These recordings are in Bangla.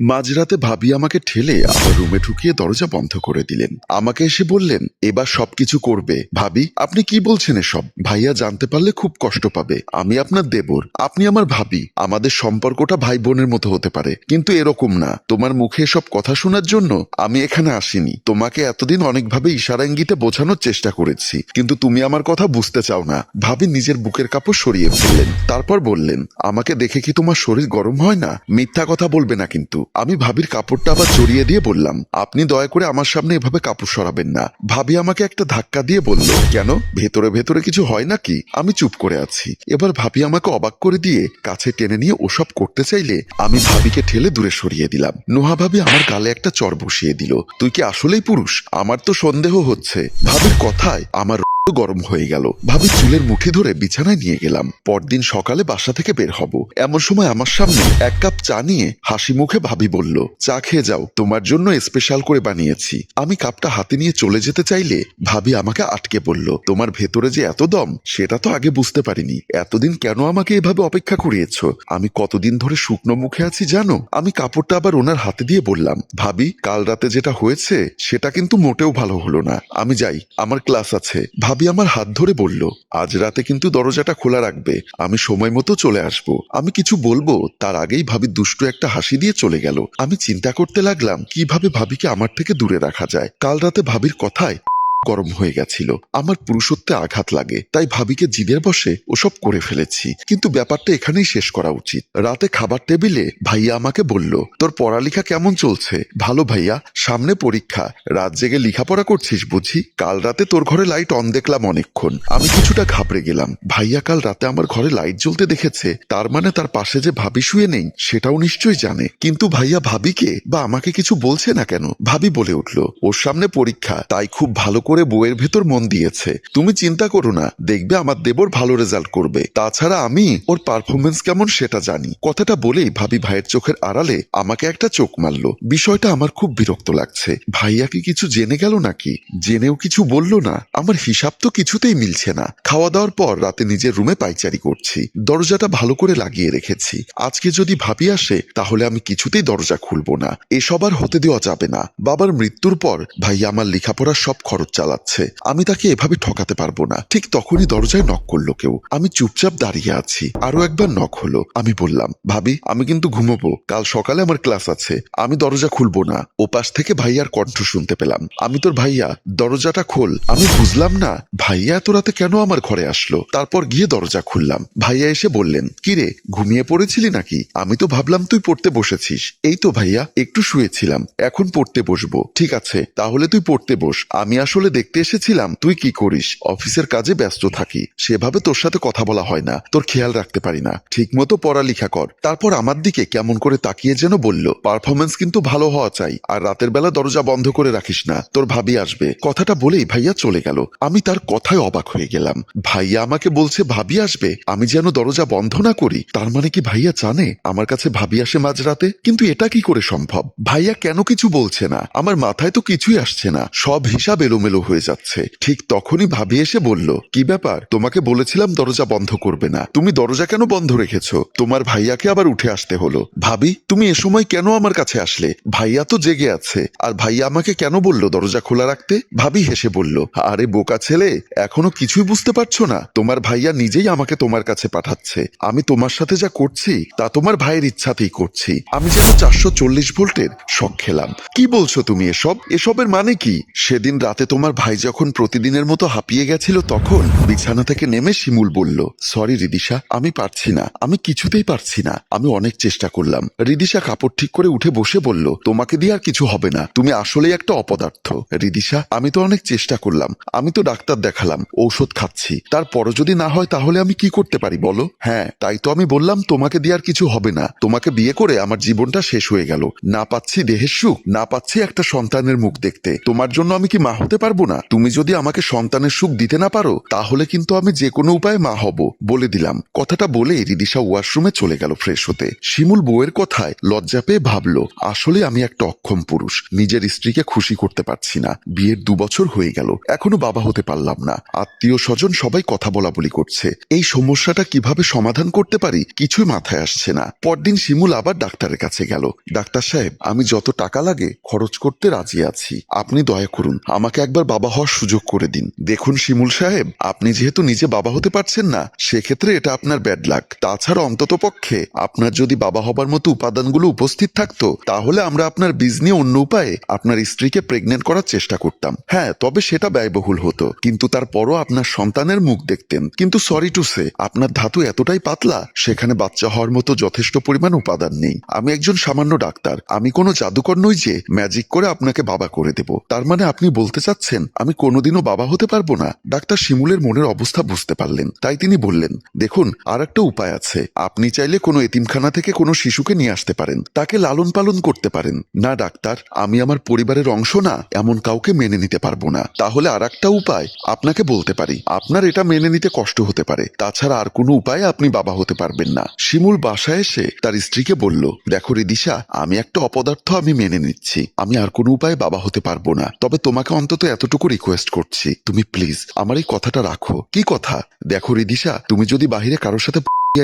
মাঝরাতে ভাবি আমাকে ঠেলে আমার রুমে ঢুকিয়ে দরজা বন্ধ করে দিলেন। আমাকে এসে বললেন, এবার সবকিছু করবে। ভাবি, আপনি কি বলছেন এসব? ভাইয়া জানতে পারলে খুব কষ্ট পাবে। আমি আপনার দেবর, আপনি আমার ভাবি। আমাদের সম্পর্কটা ভাই বোনের মতো হতে পারে, কিন্তু এরকম না। তোমার মুখে এসব কথা শোনার জন্য আমি এখানে আসিনি। তোমাকে এতদিন অনেকভাবে ইশারা ইঙ্গিতে বোঝানোর চেষ্টা করেছি, কিন্তু তুমি আমার কথা বুঝতে চাও না। ভাবি নিজের বুকের কাপড় সরিয়ে ফেললেন। তারপর বললেন, আমাকে দেখে কি তোমার শরীর গরম হয় না? মিথ্যা কথা বলবে না কিন্তু। আমি ভাবির কাপড়টা আবার জড়িয়ে দিয়ে বললাম, আপনি দয়া করে আমার সামনে এভাবে কাপড় সরাবেন না। ভাবি আমাকে একটা ধাক্কা দিয়ে বলল, কেন? ভেতরে ভেতরে কিছু হয় নাকি? আমি চুপ করে আছি। এবার ভাবি আমাকে অবাক করে দিয়ে কাছে টেনে নিয়ে ওসব করতে চাইলে আমি ভাবিকে ঠেলে দূরে সরিয়ে দিলাম। নোহা ভাবি আমার গালে একটা চর বসিয়ে দিল, তুই কি আসলেই পুরুষ? আমার তো সন্দেহ হচ্ছে। ভাবির কথায় আমার গরম হয়ে গেল। ভাবি চুলের মুঠি ধরে বিছানায় নিয়ে গেলাম। পরদিন সকালে বাসা থেকে বের হব। এমন সময় আমার সামনে এক কাপ চা নিয়ে হাসি মুখে ভাবি বলল, চা খেয়ে যাও, তোমার জন্য স্পেশাল করে বানিয়েছি। আমি কাপটা হাতে নিয়ে চলে যেতে চাইলে ভাবি আমাকে আটকে বলল, তোমার ভেতরে যে এত দম, সেটা তো আগে বুঝতে পারিনি। এতদিন কেন আমাকে এভাবে অপেক্ষা করিয়েছ? আমি কতদিন ধরে শুকনো মুখে আছি জানো? আমি কাপড়টা আবার ওনার হাতে দিয়ে বললাম, ভাবি, কাল রাতে যেটা হয়েছে, সেটা কিন্তু মোটেও ভালো হলো না। আমি যাই, আমার ক্লাস আছে। ভাবি আমার হাত ধরে বলল, আজ রাতে কিন্তু দরজাটা খোলা রাখবে। আমি সময় মতো চলে আসব। আমি কিছু বলব। তার আগেই ভাবি দুষ্টু একটা হাসি দিয়ে চলে গেল। আমি চিন্তা করতে লাগলাম, কীভাবে ভাবিকে আমার থেকে দূরে রাখা যায়? কাল রাতে ভাবির কথায় গরম হয়ে গেছিল। আমার পুরুষত্বে আঘাত লাগে, তাই ভাবিকে জিদের বসে ওসব করে ফেলেছি। কিন্তু ব্যাপারটা এখানেই শেষ করা উচিত। রাতে খাবার টেবিলে ভাইয়া আমাকে বলল, তোর পড়ালেখা কেমন চলছে? ভালো ভাইয়া, সামনে পরীক্ষা। রাত জেগে লেখাপড়া করছিস বুঝি? কাল রাতে তোর ঘরে লাইট অন দেখলাম অনেকক্ষণ। আমি কিছুটা ঘাবড়ে গেলাম। ভাইয়া কাল রাতে আমার ঘরে লাইট জ্বলতে দেখেছে। তার মানে তার পাশে যে ভাবি শুয়ে নেই, সেটাও নিশ্চয়ই জানে। কিন্তু ভাইয়া ভাবিকে বা আমাকে কিছু বলছে না কেন? ভাবি বলে উঠল, ওর সামনে পরীক্ষা, তাই খুব ভালো করে বইয়ের ভেতর মন দিয়েছে। তুমি চিন্তা করো না, দেখবে আমার দেবর ভালো রেজাল্ট করবে। তাছাড়া আমি ওর পারফরমেন্স কেমন সেটা জানি। কথাটা বলেই ভাবি ভাইয়ের চোখের আড়ালে আমাকে একটা চোখ মারলো। বিষয়টা আমার খুব বিরক্ত লাগছে। ভাইয়া কি কিছু জেনে গেল নাকি? জেনেও কিছু বলল না। আমার হিসাব তো কিছুতেই মিলছে না। খাওয়া দাওয়ার পর রাতে নিজের রুমে পাইচারি করছি। দরজাটা ভালো করে লাগিয়ে রেখেছি। আজকে যদি ভাবি আসে, তাহলে আমি কিছুতেই দরজা খুলবো না। এসব আর হতে দেওয়া যাবে না। বাবার মৃত্যুর পর ভাইয়া আমার লেখাপড়ার সব খরচ চালাচ্ছে। আমি তাকে এভাবে ঠকাতে পারব না। ঠিক তখনই দরজায় নক করল কেউ। আমি চুপচাপ দাঁড়িয়ে আছি। আরও একবার নক হলো। আমি বললাম, ভাবি, আমি কিন্তু ঘুমোবো। কাল সকালে আমার ক্লাস আছে। আমি দরজা খুলবো না। ওপাশ থেকে ভাইয়ার কণ্ঠ শুনতে পেলাম। আমি তোর ভাইয়া। দরজাটা খোল। আমি বুঝলাম না, ভাইয়া এত রাতে কেন আমার ঘরে আসলো? তারপর গিয়ে দরজা খুললাম। ভাইয়া এসে বললেন, কিরে, ঘুমিয়ে পড়েছিলি নাকি? আমি তো ভাবলাম তুই পড়তে বসেছিস। এই তো ভাইয়া, একটু শুয়েছিলাম। এখন পড়তে বসবো। ঠিক আছে, তাহলে তুই পড়তে বস। আমি আসলে দেখতে এসেছিলাম, তুই কি করিস? অফিসের কাজে ব্যস্ত থাকি। সেভাবে তোর সাথে কথা বলা হয় না। তোর খেয়াল রাখতে পারি না। ঠিক মতো পড়ালেখা কর। তারপর আমার দিকে কেমন করে তাকিয়ে যেন বলল পারফরমেন্স কিন্তু ভালো হওয়া চাই, আর রাতের বেলা দরজা বন্ধ করে রাখিস না। তোর ভাবি আসবে। কথাটা বলেই ভাইয়া চলে গেল। আমি তার কথায় অবাক হয়ে গেলাম। ভাইয়া আমাকে বলছে, ভাবি আসবে। আমি যেন দরজা বন্ধ না করি। তার মানে কি ভাইয়া জানে? আমার কাছে ভাবি আসে মাঝরাতে? কিন্তু এটা কি করে সম্ভব? ভাইয়া কেন কিছু বলছে না? আমার মাথায় তো কিছুই আসছে না। সব হিসাব এলোমেলো হয়ে যাচ্ছে। ঠিক তখনই ভাবি এসে বলল, কি ব্যাপার? তোমাকে বলেছিলাম দরজা বন্ধ করবে না। তুমি দরজা কেন বন্ধ রেখেছো? তোমার ভাইয়াকে আবার উঠে আসতে হলো। ভাবি, তুমি এ সময় কেন আমার কাছে আসলে? ভাইয়া তো জেগে আছে। আর ভাইয়া আমাকে কেন বলল দরজা খোলা রাখতে? ভাবি হেসে বলল, আরে বোকা ছেলে, এখনও কিছুই বুঝতে পারছ না। তোমার ভাইয়া নিজেই আমাকে তোমার কাছে পাঠাচ্ছে। আমি তোমার সাথে যা করছি, তা তোমার ভাইয়ের ইচ্ছাতেই করছি। আমি যেন চারশো চল্লিশ ভোল্টের শখ খেলাম। কি বলছো তুমি এসব? এসবের মানে কি? সেদিন রাতে তোমার ভাই যখন প্রতিদিনের মতো হাঁপিয়ে গেছিল তখন বিছানা থেকে নেমে শিমুল বলল সরি রিদিশা, আমি পারছি না। আমি কিছুতেই পারছি না। আমি অনেক চেষ্টা করলাম। রিদিশা কাপড় ঠিক করে উঠে বসে বলল, তোমাকে দিয়ে আর কিছু হবে না। তুমি আসলেই একটা অপদার্থ। রিদিশা, আমি তো অনেক চেষ্টা করলাম। আমি তো ডাক্তার দেখালাম, ঔষধ খাচ্ছি। তারপরও যদি না হয় তাহলে আমি কি করতে পারি বলো? হ্যাঁ তাই তো আমি বললাম, তোমাকে দিয়ে আর কিছু হবে না। তোমাকে বিয়ে করে আমার জীবনটা শেষ হয়ে গেল। না পাচ্ছি দেহের সুখ, না পাচ্ছি একটা সন্তানের মুখ দেখতে। তোমার জন্য আমি কি মা হতে পারব? পারব না। তুমি যদি আমাকে সন্তানের সুখ দিতে না পারো, তাহলে কিন্তু আমি যে কোনো উপায়ে মা হব, বলে দিলাম। কথাটা বলে রিদিশা ওয়াশরুমে চলে গেল ফ্রেশ হতে। শিমুল বউয়ের কথায় লজ্জা পেয়ে ভাবলো, আসলে আমি একটা অক্ষম পুরুষ, নিজের স্ত্রীকে খুশি করতে পারছি না। বিয়ের দু বছর হয়ে গেল, এখনও বাবা হতে পারলাম না। আত্মীয় স্বজন সবাই কথা বলা বলি করছে। এই সমস্যাটা কীভাবে সমাধান করতে পারি, কিছুই মাথায় আসছে না। পরদিন শিমুল আবার ডাক্তারের কাছে গেল। ডাক্তার সাহেব, আমি যত টাকা লাগে খরচ করতে রাজি আছি। আপনি দয়া করুন, আমাকে একবার বাবা হওয়ার সুযোগ করে দিন। দেখুন শিমুল সাহেব, আপনি যেহেতু নিজে বাবা হতে পারছেন না, সেক্ষেত্রে এটা আপনার ব্যাড লাক তাছাড়া অন্তত পক্ষে আপনার যদি বাবা হবার মতো উপাদানগুলো উপস্থিত থাকতো, তাহলে আমরা আপনার বীজ নিয়ে অন্য উপায়ে আপনার স্ত্রীকে প্রেগনেন্ট করার চেষ্টা করতাম। হ্যাঁ তবে সেটা ব্যয়বহুল হতো। কিন্তু তারপরও আপনার সন্তানের মুখ দেখতেন। কিন্তু সরি টু সে আপনার ধাতু এতটাই পাতলা, সেখানে বাচ্চা হওয়ার মতো যথেষ্ট পরিমাণ উপাদান নেই। আমি একজন সামান্য ডাক্তার। আমি কোনো জাদুকর নই যে ম্যাজিক করে আপনাকে বাবা করে দেব। তার মানে আপনি বলতে চাচ্ছেন আমি কোনোদিনও বাবা হতে পারব না। ডাক্তার শিমুলের মনের অবস্থা বুঝতে পারলেন। তাই তিনি বললেন, দেখুন আর একটা উপায় আছে। আপনি চাইলে কোনো এতিমখানা থেকে কোনো শিশুকে নিয়ে আসতে পারেন। তাকে লালন পালন করতে পারেন। না, ডাক্তার, আমি আমার পরিবারের অংশ না, এমন কাউকে মেনে নিতে পারব না। তাহলে আর একটা উপায়, আপনাকে বলতে পারি। আপনার এটা মেনে নিতে কষ্ট হতে পারে। তাছাড়া আর কোনো উপায়ে আপনি বাবা হতে পারবেন না। শিমুল বাসায় এসে তার স্ত্রীকে বলল, দেখো রিদিশা, আমি একটা অপদার্থ আমি মেনে নিচ্ছি। আমি আর কোনো উপায়ে বাবা হতে পারব না। তবে তোমাকে অন্তত এতটুকু রিকোয়েস্ট করছি, তুমি প্লিজ আমার এই কথাটা রাখো। কি কথা? দেখো রিদিশা, তুমি যদি বাহিরে কারোর সাথে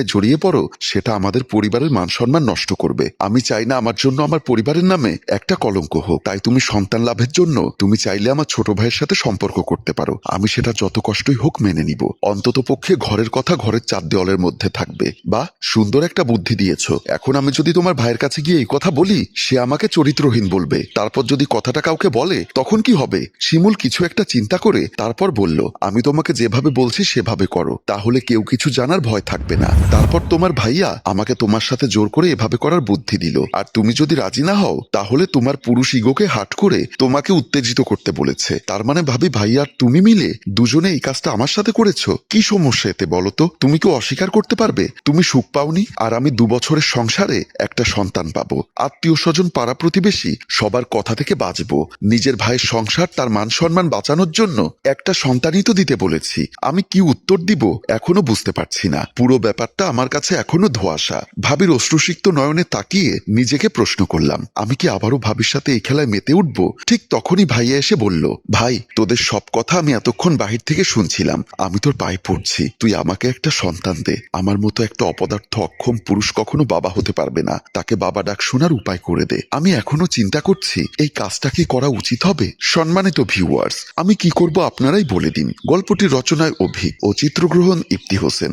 জড়িয়ে পড়ো, সেটা আমাদের পরিবারের মান সম্মান নষ্ট করবে। আমি চাই না আমার জন্য আমার পরিবারের নামে একটা কলঙ্ক হোক। তাই তুমি সন্তান লাভের জন্য তুমি চাইলে আমার ছোট ভাইয়ের সাথে সম্পর্ক করতে পারো। আমি সেটা যত কষ্টই হোক মেনে নিব। অন্তত পক্ষে ঘরের কথা ঘরের চার দেওয়ালের মধ্যে থাকবে। বা, সুন্দর একটা বুদ্ধি দিয়েছ। এখন আমি যদি তোমার ভাইয়ের কাছে গিয়ে এই কথা বলি, সে আমাকে চরিত্রহীন বলবে। তারপর যদি কথাটা কাউকে বলে, তখন কি হবে? শিমুল কিছু একটা চিন্তা করে তারপর বলল, আমি তোমাকে যেভাবে বলছি সেভাবে করো। তাহলে কেউ কিছু জানার ভয় থাকবে না। তারপর তোমার ভাইয়া আমাকে তোমার সাথে জোর করে এভাবে করার বুদ্ধি দিল। আর তুমি যদি রাজি না হও, তাহলে তোমার পুরুষ ইগোকে হাট করে তোমাকে উত্তেজিত করতে বলেছে। তার মানে ভাবি, ভাইয়া আর তুমি মিলে দুজনে এই কাজটা আমার সাথে করেছ? কি সমস্যা এতে বলো তো? তুমি কি অস্বীকার করতে পারবে? তুমি সুখ পাওনি? আর আমি দু বছরের সংসারে একটা সন্তান পাবো। আত্মীয় স্বজন পাড়া প্রতিবেশী, সবার কথা থেকে বাঁচবো। নিজের ভাইয়ের সংসার, তার মান সম্মান বাঁচানোর জন্য একটা সন্তানই তো দিতে বলেছি। আমি কি উত্তর দিব? এখনও বুঝতে পারছি না। পুরো ব্যাপারটা আমার কাছে এখনও ধোয়াশা। ভাবির অশ্রুসিক্ত নয়নে তাকিয়ে নিজেকে প্রশ্ন করলাম, আমি কি আবারও ভাবির সাথে এই খেলায় মেতে উঠব? ঠিক তখনই ভাইয়া এসে বলল, ভাই, তোদের সব কথা আমি এতক্ষণ বাহির থেকে শুনছিলাম, আমি তোর পায়ে পড়ছি, তুই আমাকে একটা সন্তান দে। আমার মতো একটা অপদার্থ, অক্ষম পুরুষ কখনো বাবা হতে পারবে না, তাকে বাবা ডাক শোনার উপায় করে দে। আমি এখনও চিন্তা করছি, এই কাজটা কি করা উচিত হবে? সম্মানিত ভিউয়ার্স, আমি কি করব আপনারাই বলে দিন। গল্পটির রচনায় অভিক ও চিত্রগ্রহণ ইফতি হোসেন।